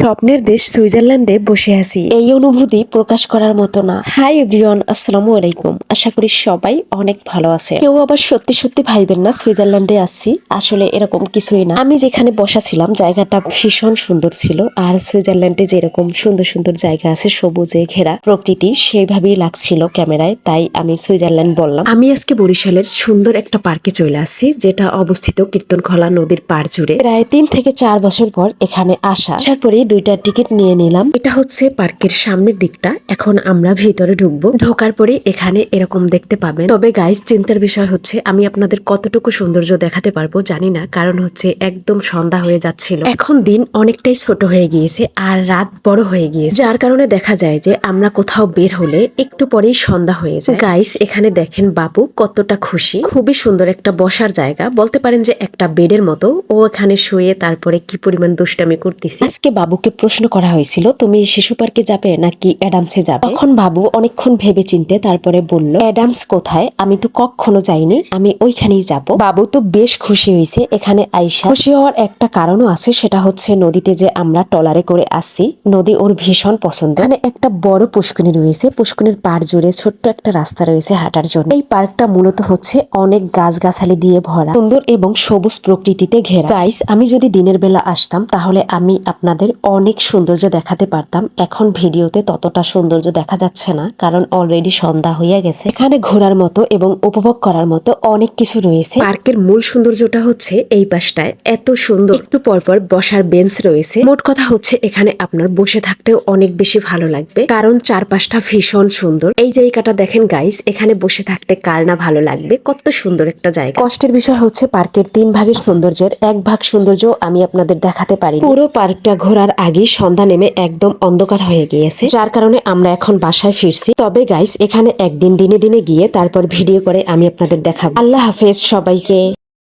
স্বপ্নের দেশ সুইজারল্যান্ডে বসে আছি। এই অনুভূতি প্রকাশ করার মতো না। হাই এভরিওয়ান, আসসালামু আলাইকুম। আশা করি সবাই অনেক ভালো আছে। কেউ আবার সত্যি সত্যি ভাইবেন না, সুইজারল্যান্ডে আসছি আসলে এরকম কিছুই না। আমি যেখানে বসা ছিলাম, জায়গাটা ভীষণ সুন্দর ছিল। আর সুইজারল্যান্ডে যেরকম সুন্দর সুন্দর জায়গা আছে, সবুজে ঘেরা প্রকৃতি, সেইভাবেই লাগছিল ক্যামেরায়। তাই আমি সুইজারল্যান্ড বললাম। আমি আজকে বরিশালের সুন্দর একটা পার্কে চলে আসছি, যেটা অবস্থিত কীর্তনখলা নদীর পাড় জুড়ে। প্রায় তিন থেকে চার বছর পর এখানে আসা। আসার পরেই দুইটা টিকিট নিয়ে নিলাম। এটা হচ্ছে পার্কের সামনের দিকটা। এখন আমরা ভিতরে ঢুকবো। ঢোকার পরে এখানে এরকম দেখতে পাবেন। তবে গাইস চিন্তার বিষয় হচ্ছে, আমি আপনাদের কতটুকু সৌন্দর্য দেখাতে পারব জানি না। কারণ হচ্ছে একদম সন্ধ্যা হয়ে যাচ্ছিল। এখন দিন অনেকটাই ছোট হয়ে গিয়েছে আর রাত বড় হয়ে গিয়েছে। যার কারণে দেখা যায় যে আমরা কোথাও বের হলে একটু পরেই সন্ধ্যা হয়ে যায়। গাইস এখানে দেখেন বাবু কতটা খুশি। খুবই সুন্দর একটা বসার জায়গা। বলতে পারেন যে একটা বেডের মতো। ও এখানে শুয়ে তারপরে কি পরিমাণ দুষ্টামি করতেছি। আজকে বাবুকে প্রশ্ন করা হয়েছিল, তুমি শিশু পার্কে যাবে নাকি অ্যাডামসে যাবে? তখন বাবু অনেকক্ষণ ভেবে চিনতে তারপরে বলল, অ্যাডামস কোথায়? আমি তো কখনো যাইনি, আমি ওইখানেই যাব। বাবু তো বেশ খুশি হয়েছে, এখানে আইসা খুশি হওয়ার একটা কারণও আছে, সেটা হচ্ছে নদীতে যে আমরা টলারে করে আসছি, নদী ওর ভীষণ পছন্দ। এখানে একটা বড় পুষ্করিণী রয়েছে, পুষ্করিণীর পাড় জুড়ে ছোট্ট একটা রাস্তা রয়েছে হাঁটার জন্য। এই পার্কটা মূলত হচ্ছে অনেক গাছগাছালি দিয়ে ভরা, সুন্দর এবং সবুজ প্রকৃতিতে ঘেরা। গাইস আমি যদি দিনের বেলা আসতাম, তাহলে আমি আপনাদের অনেক সৌন্দর্য দেখাতে পারতাম। এখন ভিডিওতে ততটা সৌন্দর্য দেখা যাচ্ছে না, কারণ অলরেডি সন্ধ্যা হয়ে গেছে। এখানে ঘোরার মতো এবং উপভোগ করার মতো অনেক কিছু রয়েছে। পার্কের মূল সৌন্দর্যটা হচ্ছে এই পাশটায়। এত সুন্দর। একটু পরপর বসার বেঞ্চ রয়েছে। মোট কথা হচ্ছে এখানে আপনার বসে থাকতেও অনেক বেশি ভালো লাগবে, কারণ চারপাশটা ভীষণ সুন্দর। এই জায়গাটা দেখেন গাইস এখানে বসে থাকতে কার না ভালো লাগবে? কত সুন্দর একটা জায়গা। কষ্টের বিষয় হচ্ছে পার্কের তিন ভাগের সৌন্দর্যের এক ভাগ সৌন্দর্য আমি আপনাদের দেখাতে পারি পুরো পার্কটা ঘোরার আগে সন্ধ্যা নেমে একদম অন্ধকার হয়ে গিয়েছে। যার কারণে আমরা এখন বাসায় ফিরছি। তবে গাইস এখানে একদিন দিনে দিনে গিয়ে তারপর ভিডিও করে আমি আপনাদের দেখাবো। আল্লাহ হাফেজ সবাইকে।